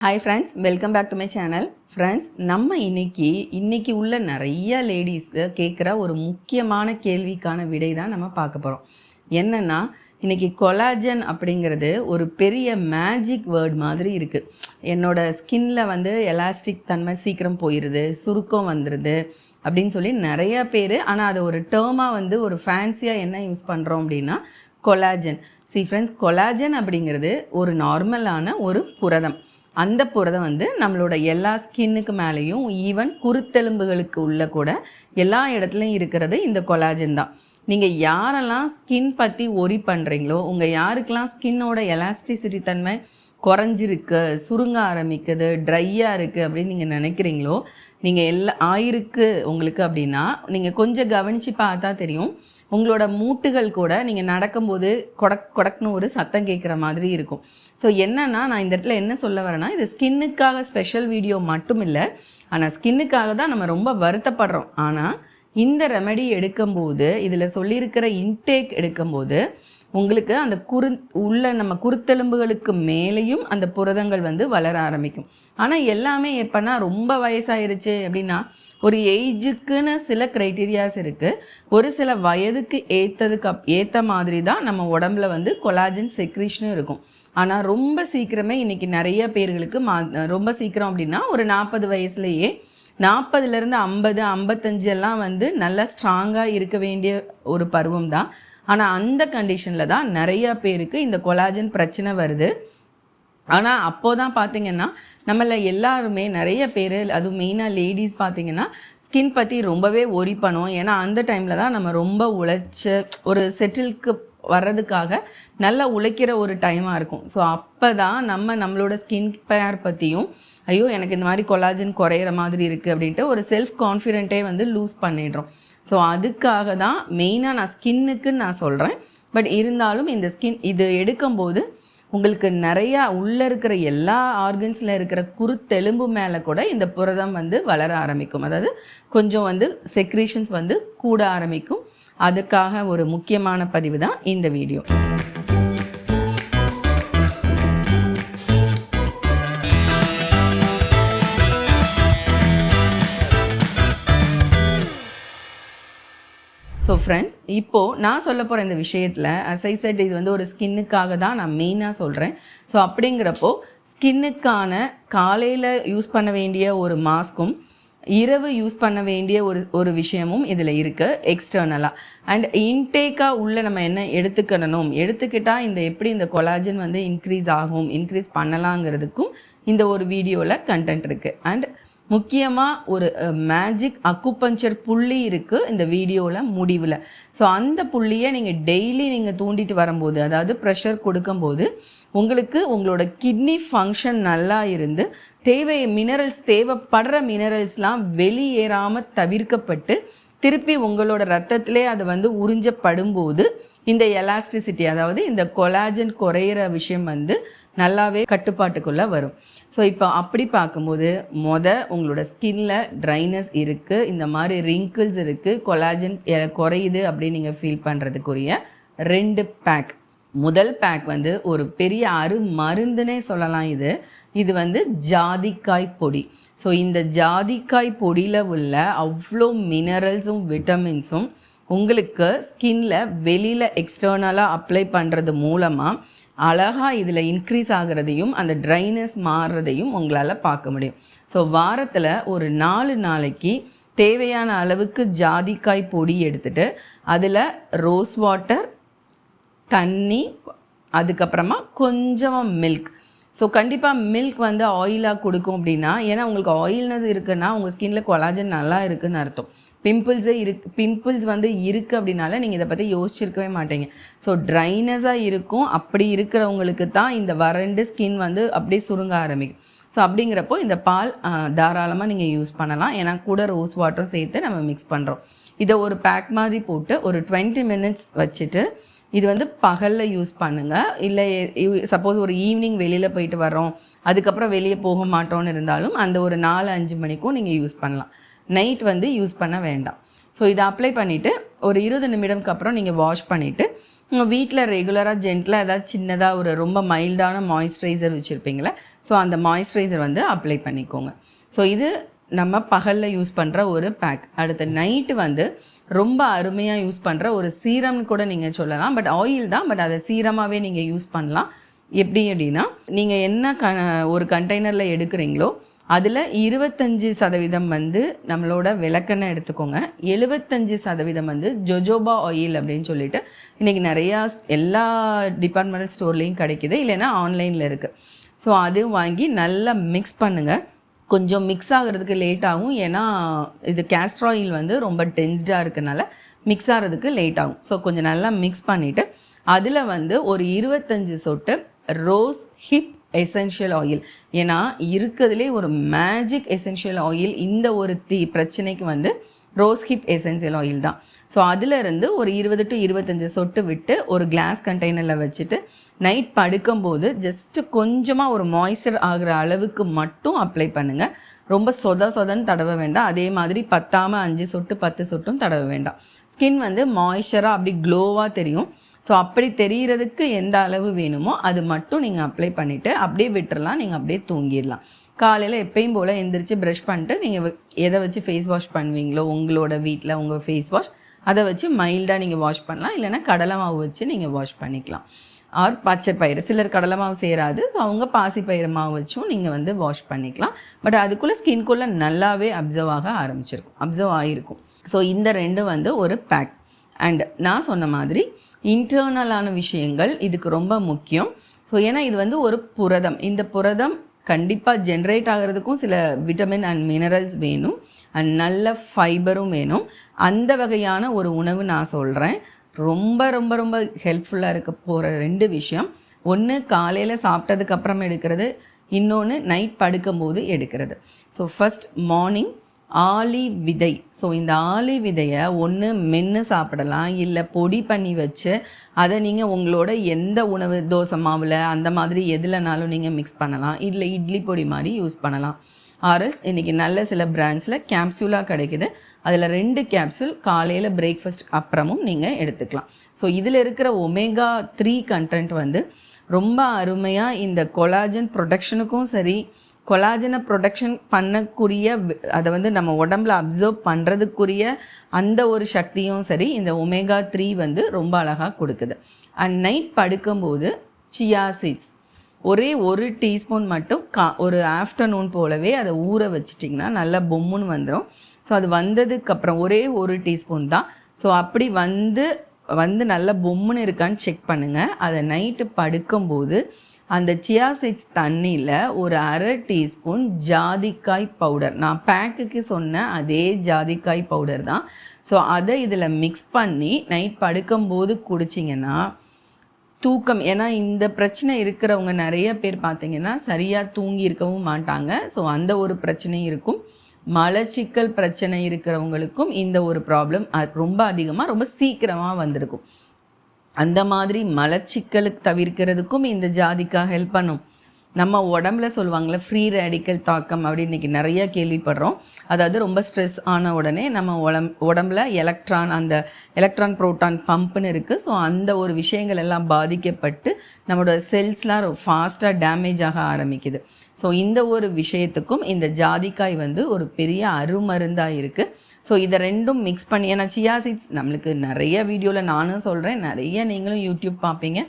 Hi friends welcome back to my channel friends நம்ம இன்னைக்கு இன்னைக்கு உள்ள நிறைய லேடிஸ்க்கு கேட்குற ஒரு முக்கியமான கேள்விக்கான விடை தான் நம்ம பார்க்க போகிறோம் என்னென்னா இன்னைக்கு கொலாஜன் அப்படிங்கிறது ஒரு பெரிய மேஜிக் வேர்ட் மாதிரி இருக்குது என்னோட ஸ்கின்ல வந்து எலாஸ்டிக் தன்மை சீக்கிரம் போயிடுது சுருக்கம் வந்துடுது அப்படின்னு சொல்லி நிறைய பேர் ஆனால் அதை ஒரு டேர்மாக வந்து ஒரு ஃபேன்சியாக என்ன யூஸ் பண்ணுறோம் அப்படின்னா கொலாஜன் சி ஃப்ரெண்ட்ஸ் கொலாஜன் அப்படிங்கிறது ஒரு நார்மலான ஒரு புரதம். அந்த புரதம் வந்து நம்மளோட எல்லா ஸ்கின்னுக்கு மேலேயும் ஈவன் குருத்தெலும்புகளுக்கு உள்ள கூட எல்லா இடத்துலையும் இருக்கிறது இந்த கொலாஜன் தான். நீங்கள் யாரெல்லாம் ஸ்கின் பற்றி ஒரி பண்ணுறீங்களோ உங்கள் யாருக்கெல்லாம் ஸ்கின்னோட எலாஸ்டிசிட்டி தன்மை குறைஞ்சிருக்கு சுருங்க ஆரம்பிக்குது ட்ரையாக இருக்குது அப்படின்னு நீங்கள் நினைக்கிறீங்களோ நீங்கள் எல்லா ஆயிருக்கு உங்களுக்கு அப்படின்னா நீங்கள் கொஞ்சம் கவனித்து பார்த்தா தெரியும் உங்களோட மூட்டுகள் கூட நீங்கள் நடக்கும்போது கொடக் கொடக்னு ஒரு சத்தம் கேட்குற மாதிரி இருக்கும். ஸோ என்னன்னா நான் இந்த இடத்துல என்ன சொல்ல வரேன்னா இது ஸ்கின்னுக்காக ஸ்பெஷல் வீடியோ மட்டும் இல்லை ஆனால் ஸ்கின்னுக்காக தான் நம்ம ரொம்ப வருத்தப்படுறோம். ஆனால் இந்த ரெமெடி எடுக்கும்போது இதில் சொல்லியிருக்கிற இன்டேக் எடுக்கும்போது உங்களுக்கு அந்த குரு உள்ள நம்ம குருத்தெலும்புகளுக்கு மேலேயும் அந்த புரதங்கள் வந்து வளர ஆரம்பிக்கும். ஆனால் எல்லாமே எப்போனா ரொம்ப வயசாயிருச்சு அப்படின்னா ஒரு ஏஜுக்குன்னு சில க்ரைட்டீரியாஸ் இருக்குது ஒரு சில வயதுக்கு ஏற்றதுக்கு அப் ஏற்ற மாதிரி தான் நம்ம உடம்புல வந்து கொலாஜன் செக்ரீஷனும் இருக்கும். ஆனால் ரொம்ப சீக்கிரமே இன்றைக்கி நிறைய பேர்களுக்கு மா ரொம்ப சீக்கிரம் அப்படின்னா ஒரு நாற்பது வயசுலேயே நாற்பதுலேருந்து ஐம்பது ஐம்பத்தஞ்சு எல்லாம் வந்து நல்லா ஸ்ட்ராங்காக இருக்க வேண்டிய ஒரு பருவம் தான் ஆனால் அந்த கண்டிஷனில் தான் நிறைய பேருக்கு இந்த கொலாஜன் பிரச்சனை வருது. ஆனால் அப்போ தான் பார்த்தீங்கன்னா நம்மள எல்லாருமே நிறைய பேர் அதுவும் மெயினாக லேடிஸ் பார்த்தீங்கன்னா ஸ்கின் பற்றி ரொம்பவே ஒரி பண்ணுவோம். ஏன்னா அந்த டைமில் தான் நம்ம ரொம்ப உழைச்ச ஒரு செட்டிலுக்கு வர்றதுக்காக நல்லா உழைக்கிற ஒரு டைமாக இருக்கும். ஸோ அப்போ தான் நம்ம நம்மளோட ஸ்கின் கேர் பற்றியும் ஐயோ எனக்கு இந்த மாதிரி கொலாஜன் குறையிற மாதிரி இருக்குது அப்படின்ட்டு ஒரு செல்ஃப் கான்ஃபிடென்ட்டே வந்து லூஸ் பண்ணிடுறோம். ஸோ அதுக்காக தான் மெயினாக நான் ஸ்கின்னுக்குன்னு நான் சொல்கிறேன் பட் இருந்தாலும் இந்த ஸ்கின் இது எடுக்கும்போது உங்களுக்கு நிறையா உள்ளே இருக்கிற எல்லா ஆர்கன்ஸில் இருக்கிற குருத்தெலும்பு மேலே கூட இந்த புரதம் வந்து வளர ஆரம்பிக்கும். அதாவது கொஞ்சம் வந்து செக்ரீஷன்ஸ் வந்து கூட ஆரம்பிக்கும். அதுக்காக ஒரு முக்கியமான பதிவு தான் இந்த வீடியோ ஸோ ஃப்ரெண்ட்ஸ் இப்போது நான் சொல்ல போகிற இந்த விஷயத்தில் அசைசட் இது வந்து ஒரு ஸ்கின்னுக்காக தான் நான் மெயினாக சொல்கிறேன் ஸோ அப்படிங்கிறப்போ ஸ்கின்னுக்கான காலையில் யூஸ் பண்ண வேண்டிய ஒரு மாஸ்க்கும் இரவு யூஸ் பண்ண வேண்டிய ஒரு ஒரு விஷயமும் இதில் இருக்குது எக்ஸ்டர்னலாக அண்ட் இன்டேக்காக உள்ள நம்ம என்ன எடுத்துக்கணும்? எடுத்துக்கிட்டால் இந்த எப்படி இந்த கொலாஜன் வந்து இன்க்ரீஸ் ஆகும் இன்க்ரீஸ் பண்ணலாங்கிறதுக்கும் இந்த ஒரு வீடியோவில் கண்டென்ட் இருக்குது அண்ட் முக்கியமாக ஒரு மேஜிக் அக்குபஞ்சர் புள்ளி இருக்குது இந்த வீடியோவில் முடிவில். ஸோ அந்த புள்ளியை நீங்கள் டெய்லி நீங்கள் தூண்டிட்டு வரும்போது அதாவது ப்ரெஷர் கொடுக்கும்போது உங்களுக்கு உங்களோட கிட்னி ஃபங்க்ஷன் நல்லா இருந்து தேவை மினரல்ஸ் தேவைப்படுற மினரல்ஸ்லாம் வெளியேறாமல் தவிர்க்கப்பட்டு திருப்பி உங்களோட ரத்தத்திலே அது வந்து உறிஞ்சப்படும்போது இந்த எலாஸ்டிசிட்டி அதாவது இந்த கொலாஜன் குறையிற விஷயம் வந்து நல்லாவே கட்டுப்பாட்டுக்குள்ளே வரும். ஸோ இப்போ அப்படி பார்க்கும்போது மொத உங்களோட ஸ்கின்ல ட்ரைனஸ் இருக்குது இந்த மாதிரி ரிங்கிள்ஸ் இருக்குது கொலாஜன் குறையுது அப்படின்னு நீங்கள் ஃபீல் பண்ணுறதுக்குரிய ரெண்டு பேக் முதல் பேக் வந்து ஒரு பெரிய அரு மருந்துனே சொல்லலாம் இது. இது வந்து ஜாதிக்காய் பொடி. ஸோ இந்த ஜாதிக்காய் பொடியில் உள்ள அவ்வளோ மினரல்ஸும் விட்டமின்ஸும் உங்களுக்கு ஸ்கின்ல வெளியில் எக்ஸ்டர்னலாக அப்ளை பண்ணுறது மூலமாக அழகாக இதில் இன்க்ரீஸ் ஆகிறதையும் அந்த ட்ரைனஸ் மாறுறதையும் உங்களால் பார்க்க முடியும். ஸோ வாரத்தில் ஒரு நாலு நாளைக்கு தேவையான அளவுக்கு ஜாதிக்காய் பொடி எடுத்துகிட்டு அதில் ரோஸ் வாட்டர் தண்ணி அதுக்கப்புறமா கொஞ்சமாக மில்க் ஸோ கண்டிப்பாக மில்க் வந்து ஆயிலாக கொடுக்கும் அப்படின்னா ஏன்னா உங்களுக்கு ஆயில்னஸ் இருக்குன்னா உங்கள் ஸ்கின்ல கொலாஜன் நல்லா இருக்குன்னு அர்த்தம். பிம்பிள்ஸே இருக்கு பிம்பிள்ஸ் வந்து இருக்குது அப்படின்னால நீங்கள் இதை பற்றி யோசிச்சிருக்கவே மாட்டீங்க. ஸோ ட்ரைனஸாக இருக்கும் அப்படி இருக்கிறவங்களுக்கு தான் இந்த வறண்டு ஸ்கின் வந்து அப்படியே சுருங்க ஆரம்பிக்கும். ஸோ அப்படிங்கிறப்போ இந்த பால் தாராளமாக நீங்கள் யூஸ் பண்ணலாம். ஏன்னா கூட ரோஸ் வாட்டரும் சேர்த்து நம்ம மிக்ஸ் பண்ணுறோம் இதை ஒரு பேக் மாதிரி போட்டு ஒரு டுவெண்ட்டி மினிட்ஸ் வச்சுட்டு இது வந்து பகலில் யூஸ் பண்ணுங்கள் இல்லை சப்போஸ் ஒரு ஈவினிங் வெளியில் போயிட்டு வரோம் அதுக்கப்புறம் வெளியே போக மாட்டோம்னு இருந்தாலும் அந்த ஒரு நாலு அஞ்சு மணிக்கும் நீங்கள் யூஸ் பண்ணலாம். நைட் வந்து யூஸ் பண்ண வேண்டாம். ஸோ இதை அப்ளை பண்ணிவிட்டு ஒரு இருபது நிமிடம்க்கு அப்புறம் நீங்கள் வாஷ் பண்ணிவிட்டு உங்கள் வீட்டில் ரெகுலராக ஜென்டிலாக ஏதாவது சின்னதாக ஒரு ரொம்ப மைல்டான மாய்ஸ்சரைசர் வச்சுருப்பீங்களே ஸோ அந்த மாய்ஸ்சரைசர் வந்து அப்ளை பண்ணிக்கோங்க. ஸோ இது நம்ம பகலில் யூஸ் பண்ணுற ஒரு பேக் அடுத்து நைட்டு வந்து ரொம்ப அருமையாக யூஸ் பண்ணுற ஒரு சீரம்னு கூட நீங்கள் சொல்லலாம். பட் ஆயில் தான் பட் அதை சீரமாகவே நீங்கள் யூஸ் பண்ணலாம். எப்படி அப்படின்னா நீங்கள் என்ன க ஒரு கண்டெய்னரில் எடுக்கிறீங்களோ அதில் இருபத்தஞ்சி சதவீதம் வந்து நம்மளோட விளக்கெண்ணெய் எடுத்துக்கோங்க. எழுபத்தஞ்சி சதவீதம் வந்து ஜொஜோபா ஆயில் அப்படின்னு சொல்லிட்டு இன்றைக்கி நிறையா எல்லா டிபார்ட்மெண்டல் ஸ்டோர்லேயும் கிடைக்கிது. இல்லைன்னா ஆன்லைனில் இருக்குது ஸோ அதையும் வாங்கி நல்லா மிக்ஸ் பண்ணுங்கள் கொஞ்சம் மிக்ஸ் ஆகிறதுக்கு லேட் ஆகும். ஏன்னா இது கேஸ்ட்ர் ஆயில் வந்து ரொம்ப டென்ஸ்டாக இருக்கனால மிக்ஸ் ஆகிறதுக்கு லேட் ஆகும். ஸோ கொஞ்சம் நல்லா மிக்ஸ் பண்ணிவிட்டு அதில் வந்து ஒரு இருபத்தஞ்சி சொட்டு ரோஸ் ஹிப் எசென்ஷியல் ஆயில் ஏன்னா இருக்கிறதுலே ஒரு மேஜிக் எசென்ஷியல் ஆயில் இந்த ஒரு தீ பிரச்சனைக்கு வந்து ரோஸ் ஹிப் எசென்சியல் ஆயில் தான். ஸோ அதிலிருந்து ஒரு இருபது டு இருபத்தஞ்சி சொட்டு விட்டு ஒரு கிளாஸ் கண்டெய்னரில் வச்சுட்டு நைட் படுக்கும்போது ஜஸ்ட்டு கொஞ்சமாக ஒரு மாய்ஸ்சர் ஆகிற அளவுக்கு மட்டும் அப்ளை பண்ணுங்கள் ரொம்ப சொத சொதன்னு தடவ வேண்டாம். அதே மாதிரி பத்தாமல் அஞ்சு சொட்டு பத்து சொட்டும் தடவ வேண்டாம். ஸ்கின் வந்து மாய்ஸ்சராக அப்படி க்ளோவாக தெரியும். ஸோ அப்படி தெரிகிறதுக்கு எந்த அளவு வேணுமோ அது மட்டும் நீங்கள் அப்ளை பண்ணிவிட்டு அப்படியே விட்டுறலாம் நீங்கள் அப்படியே தூங்கிடலாம். காலையில் எப்பயும் போல் எந்திரிச்சு ப்ரஷ் பண்ணிட்டு நீங்கள் எதை வச்சு ஃபேஸ் வாஷ் பண்ணுவீங்களோ உங்களோட வீட்டில் உங்கள் ஃபேஸ் வாஷ் அதை வச்சு மைல்டாக நீங்கள் வாஷ் பண்ணலாம். இல்லைனா கடலை மாவு வச்சு நீங்கள் வாஷ் பண்ணிக்கலாம். ஆர் பச்சை பயிறு. சிலர் கடலை மாவு சேராது. ஸோ அவங்க பாசி பயிறு மாவு வச்சும் நீங்கள் வந்து வாஷ் பண்ணிக்கலாம். பட் அதுக்குள்ளே ஸ்கின்குள்ளே நல்லாவே அப்சர்வ் ஆக ஆரம்பிச்சிருக்கும். அப்சர்வ் ஆகிருக்கும் ஸோ இந்த ரெண்டும் வந்து ஒரு பேக் அண்ட் நான் சொன்ன மாதிரி இன்டர்னலான விஷயங்கள் இதுக்கு ரொம்ப முக்கியம். ஸோ ஏன்னா இது வந்து ஒரு புரதம். இந்த புரதம் கண்டிப்பாக ஜென்ரேட் ஆகிறதுக்கும் சில விட்டமின் அண்ட் மினரல்ஸ் வேணும். அண்ட் நல்ல ஃபைபரும் வேணும். அந்த வகையான ஒரு உணவு நான் சொல்கிறேன் ரொம்ப ரொம்ப ரொம்ப ஹெல்ப்ஃபுல்லாக இருக்க போகிற ரெண்டு விஷயம். ஒன்று காலையில் சாப்பிட்டதுக்கப்புறம் எடுக்கிறது. இன்னொன்று நைட் படுக்கும்போது எடுக்கிறது. ஸோ ஃபஸ்ட் மார்னிங் ஆலி விதை ஸோ இந்த ஆலி விதையை ஒன்று மென்று சாப்பிடலாம் இல்லை பொடி பண்ணி வச்சு அதை நீங்கள் உங்களோட எந்த உணவு தோசை மாவில் அந்த மாதிரி எதுலனாலும் நீங்கள் மிக்ஸ் பண்ணலாம் இல்லை இட்லி பொடி மாதிரி யூஸ் பண்ணலாம். ஆர்எஸ் இன்றைக்கி நல்ல சில பிராண்ட்ஸில் கேப்சூலாக கிடைக்குது. அதில் ரெண்டு கேப்சூல் காலையில் பிரேக்ஃபாஸ்ட் அப்புறமும் நீங்கள் எடுத்துக்கலாம். ஸோ இதில் இருக்கிற ஒமேகா த்ரீ கண்டென்ட் வந்து ரொம்ப அருமையாக இந்த கொலாஜன் ப்ரொடக்ஷனுக்கும் சரி கொலாஜனை ப்ரொடக்ஷன் பண்ணக்கூடிய அதை வந்து நம்ம உடம்புல அப்சர்வ் பண்ணுறதுக்குரிய அந்த ஒரு சக்தியும் சரி இந்த ஒமேகா த்ரீ வந்து ரொம்ப அழகாக கொடுக்குது. அண்ட் நைட் படுக்கும்போது சியா சீட்ஸ் ஒரே ஒரு டீஸ்பூன் மட்டும் கா ஒரு ஆஃப்டர்நூன் போலவே அதை ஊற வச்சிட்டிங்கன்னா நல்லா பொம்முன்னு வந்துடும் ஸோ அது வந்ததுக்கப்புறம் ஒரே ஒரு டீஸ்பூன் தான். ஸோ அப்படி வந்து வந்து நல்லா பொம்முன்னு இருக்கான்னு செக் பண்ணுங்கள் அதை நைட்டு படுக்கும்போது அந்த சியா சீட்ஸ் தண்ணியில் ஒரு அரை டீஸ்பூன் ஜாதிக்காய் பவுடர் நான் பேக்குக்கு சொன்ன அதே ஜாதிக்காய் பவுடர் தான். ஸோ அதை இதில் மிக்ஸ் பண்ணி நைட் படுக்கும்போது குடிச்சிங்கன்னா தூக்கம் ஏன்னா இந்த பிரச்சனை இருக்கிறவங்க நிறைய பேர் பார்த்தீங்கன்னா சரியாக தூங்கி இருக்கவும் மாட்டாங்க. ஸோ அந்த ஒரு பிரச்சனையும் இருக்கும். மலச்சிக்கல் பிரச்சனை இருக்கிறவங்களுக்கும் இந்த ஒரு ப்ராப்ளம் ரொம்ப அதிகமாக ரொம்ப சீக்கிரமாக வந்திருக்கும். அந்த மாதிரி மலச்சிக்கலுக்கு தவிர்க்கிறதுக்கும் இந்த ஜாதிக்காக ஹெல்ப் பண்ணும். நம்ம உடம்புல சொல்லுவாங்களே ஃப்ரீ ரேடிக்கல் தாக்கம் அப்படின்னு இன்றைக்கி நிறைய கேள்விப்படுறோம். அதாவது ரொம்ப ஸ்ட்ரெஸ் ஆன உடனே நம்ம உடம் உடம்புல எலக்ட்ரான் அந்த எலக்ட்ரான் ப்ரோட்டான் பம்ப்னு இருக்குது ஸோ அந்த ஒரு விஷயங்கள் எல்லாம் பாதிக்கப்பட்டு நம்மளோட செல்ஸ்லாம் ஃபாஸ்ட்டாக டேமேஜ் ஆக ஆரம்பிக்குது. ஸோ இந்த ஒரு விஷயத்துக்கும் இந்த ஜாதிக்காய் வந்து ஒரு பெரிய அருமருந்தாக இருக்குது ஸோ இதை ரெண்டும் மிக்ஸ் பண்ணி ஏன்னா சியா சீட்ஸ் நம்மளுக்கு நிறைய வீடியோவில் நானும் சொல்கிறேன் நிறைய நீங்களும் யூடியூப் பார்ப்பீங்க.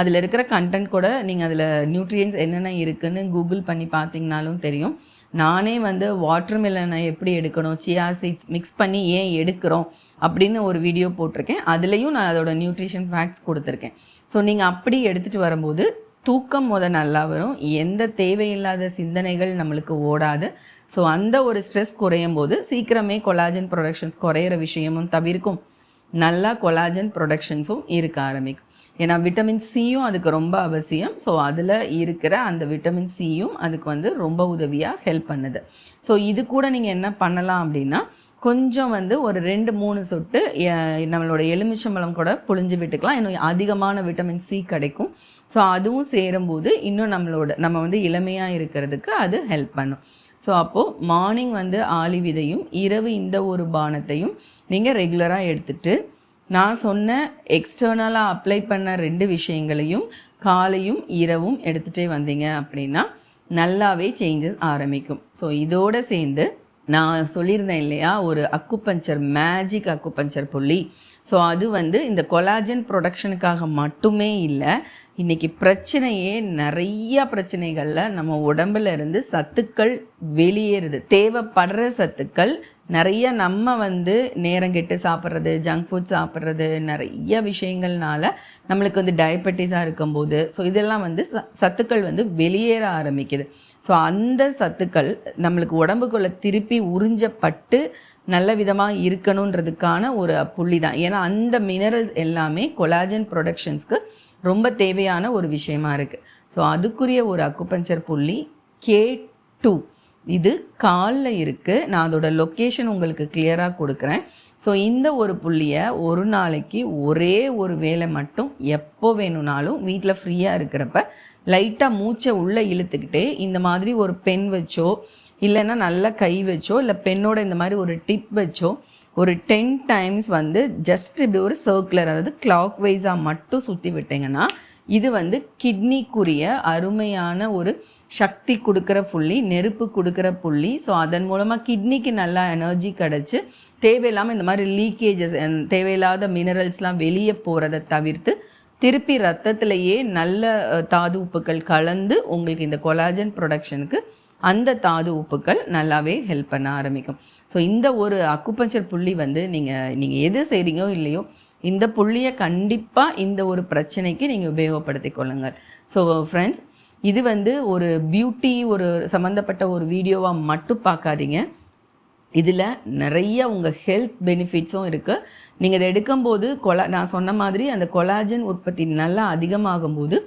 அதில் இருக்கிற கண்டென்ட் கூட நீங்கள் அதில் நியூட்ரியன்ஸ் என்னென்ன இருக்குதுன்னு கூகுள் பண்ணி பார்த்தீங்கனாலும் தெரியும். நானே வந்து வாட்டர் மெலனை எப்படி எடுக்கணும் சியா சீட்ஸ் மிக்ஸ் பண்ணி ஏன் எடுக்கிறோம் அப்படின்னு ஒரு வீடியோ போட்டிருக்கேன். அதுலேயும் நான் அதோட நியூட்ரிஷன் ஃபேக்ட்ஸ் கொடுத்துருக்கேன். ஸோ நீங்கள் அப்படி எடுத்துகிட்டு வரும்போது தூக்கம் முத நல்லா வரும். எந்த தேவையில்லாத சிந்தனைகள் நம்மளுக்கு ஓடாது. ஸோ அந்த ஒரு ஸ்ட்ரெஸ் குறையும் போது சீக்கிரமே கொலாஜன் ப்ரொடக்ஷன்ஸ் குறையிற விஷயமும் தவிர்க்கும். நல்லா கொலாஜன் ப்ரொடக்ஷன்ஸும் இருக்க ஆரம்பிக்கும். ஏன்னா விட்டமின் சியும் அதுக்கு ரொம்ப அவசியம். ஸோ அதில் இருக்கிற அந்த விட்டமின் சியும் அதுக்கு வந்து ரொம்ப உதவியாக ஹெல்ப் பண்ணுது. ஸோ இது கூட நீங்கள் என்ன பண்ணலாம் அப்படின்னா கொஞ்சம் வந்து ஒரு ரெண்டு மூணு சொட்டு நம்மளோட எலுமிச்சம்பழம் கூட புழிஞ்சு விட்டுக்கலாம். இன்னும் அதிகமான விட்டமின் சி கிடைக்கும். ஸோ அதுவும் சேரும்போது இன்னும் நம்மளோட நம்ம வந்து இளமையாக இருக்கிறதுக்கு அது ஹெல்ப் பண்ணும். ஸோ அப்போது மார்னிங் வந்து ஆலி விதையும் இரவு இந்த ஒரு பானத்தையும் நீங்கள் ரெகுலராக எடுத்துகிட்டு நான் சொன்ன எக்ஸ்டர்னலாக அப்ளை பண்ண ரெண்டு விஷயங்களையும் காலையும் இரவும் எடுத்துகிட்டே வந்தீங்க அப்படின்னா நல்லாவே சேஞ்சஸ் ஆரம்பிக்கும். ஸோ இதோடு சேர்ந்து நான் சொல்லியிருந்தேன் இல்லையா ஒரு அக்குப்பஞ்சர் மேஜிக் அக்குபஞ்சர் புள்ளி. ஸோ அது வந்து இந்த கொலாஜன் ப்ரொடக்ஷனுக்காக மட்டுமே இல்லை இன்றைக்கி பிரச்சனையே நிறைய பிரச்சனைகளில் நம்ம உடம்புல இருந்து சத்துக்கள் வெளியேறுது. தேவைப்படுற சத்துக்கள் நிறைய நம்ம வந்து நேரங்கெட்டு சாப்பிட்றது ஜங்க் ஃபுட் சாப்பிட்றது நிறைய விஷயங்கள்னால நம்மளுக்கு வந்து டயபெட்டிஸாக இருக்கும்போது ஸோ இதெல்லாம் வந்து ச சத்துக்கள் வந்து வெளியேற ஆரம்பிக்குது. ஸோ அந்த சத்துக்கள் நம்மளுக்கு உடம்புக்குள்ளே திருப்பி உறிஞ்சப்பட்டு நல்ல விதமாக இருக்கணுன்றதுக்கான ஒரு புள்ளி தான் ஏன்னா அந்த மினரல்ஸ் எல்லாமே கொலாஜன் ப்ரொடக்ஷன்ஸ்க்கு ரொம்ப தேவையான ஒரு விஷயமா இருக்குது ஸோ அதுக்குரிய ஒரு அக்குபஞ்சர் புள்ளி கே டூ இது காலில் இருக்குது நான் அதோட லொக்கேஷன் உங்களுக்கு கிளியராக கொடுக்குறேன். ஸோ இந்த ஒரு புள்ளியை ஒரு நாளைக்கு ஒரே ஒரு வேலை மட்டும் எப்போ வேணும்னாலும் வீட்டில் ஃப்ரீயாக இருக்கிறப்ப லைட்டாக மூச்சை உள்ளே இழுத்துக்கிட்டே இந்த மாதிரி ஒரு பென் வச்சோ இல்லைன்னா நல்லா கை வச்சோ இல்லை பெண்ணோட இந்த மாதிரி ஒரு டிப் வச்சோ ஒரு டென் டைம்ஸ் வந்து ஜஸ்ட் இப்படி ஒரு சர்க்குலர் அதாவது கிளாக் வைஸாக மட்டும் சுற்றி விட்டீங்கன்னா இது வந்து கிட்னிக்குரிய அருமையான ஒரு சக்தி கொடுக்குற புள்ளி நெருப்பு கொடுக்குற புள்ளி. ஸோ அதன் மூலமாக கிட்னிக்கு நல்லா எனர்ஜி கிடச்சி தேவையில்லாமல் இந்த மாதிரி லீக்கேஜஸ் தேவையில்லாத மினரல்ஸ்லாம் வெளியே போகிறத தவிர்த்து திருப்பி ரத்தத்திலேயே நல்ல தாது உப்புக்கள் கலந்து உங்களுக்கு இந்த கொலாஜன் ப்ரொடக்ஷனுக்கு அந்த தாது உப்புக்கள் நல்லாவே ஹெல்ப் பண்ண ஆரம்பிக்கும். ஸோ இந்த ஒரு அக்குப்பஞ்சர் புள்ளி வந்து நீங்கள் நீங்கள் எது செய்கிறீங்களோ இல்லையோ இந்த புள்ளியை கண்டிப்பாக இந்த ஒரு பிரச்சனைக்கு நீங்கள் உபயோகப்படுத்தி கொள்ளுங்கள். ஸோ ஃப்ரெண்ட்ஸ் இது வந்து ஒரு பியூட்டி ஒரு சம்மந்தப்பட்ட ஒரு வீடியோவாக மட்டும் பார்க்காதீங்க. இதில் நிறைய உங்கள் ஹெல்த் பெனிஃபிட்ஸும் இருக்குது நீங்கள் இதை எடுக்கும்போது கொலா நான் சொன்ன மாதிரி அந்த கொலாஜன் உற்பத்தி நல்லா அதிகமாகும் போது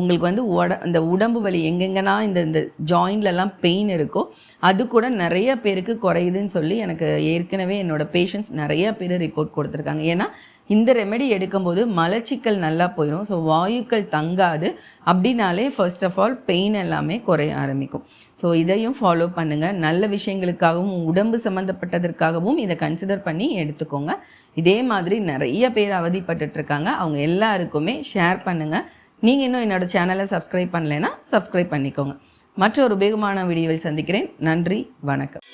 உங்களுக்கு வந்து உட இந்த உடம்பு வலி எங்கெங்கன்னா இந்த இந்த ஜாயின்லலாம் பெயின் இருக்கோ அது கூட நிறைய பேருக்கு குறையுதுன்னு சொல்லி எனக்கு ஏற்கனவே என்னோடய பேஷண்ட்ஸ் நிறைய பேர் ரிப்போர்ட் கொடுத்துருக்காங்க. ஏன்னா இந்த ரெமெடி எடுக்கும்போது மலச்சிக்கல் நல்லா போயிடும் ஸோ வாயுக்கள் தங்காது. அப்படின்னாலே ஃபர்ஸ்ட் ஆஃப் ஆல் பெயின் எல்லாமே குறைய ஆரம்பிக்கும். ஸோ இதையும் ஃபாலோ பண்ணுங்கள் நல்ல விஷயங்களுக்காகவும் உடம்பு சம்மந்தப்பட்டதற்காகவும் இதை கன்சிடர் பண்ணி எடுத்துக்கோங்க. இதே மாதிரி நிறைய பேர் அவதிப்பட்டுட்ருக்காங்க. அவங்க எல்லாருக்குமே ஷேர் பண்ணுங்கள் நீங்கள் இன்னும் என்னோடய சேனலை சப்ஸ்கிரைப் பண்ணலைன்னா சப்ஸ்கிரைப் பண்ணிக்கோங்க. மற்ற ஒரு வீடியோவில் சந்திக்கிறேன். நன்றி வணக்கம்.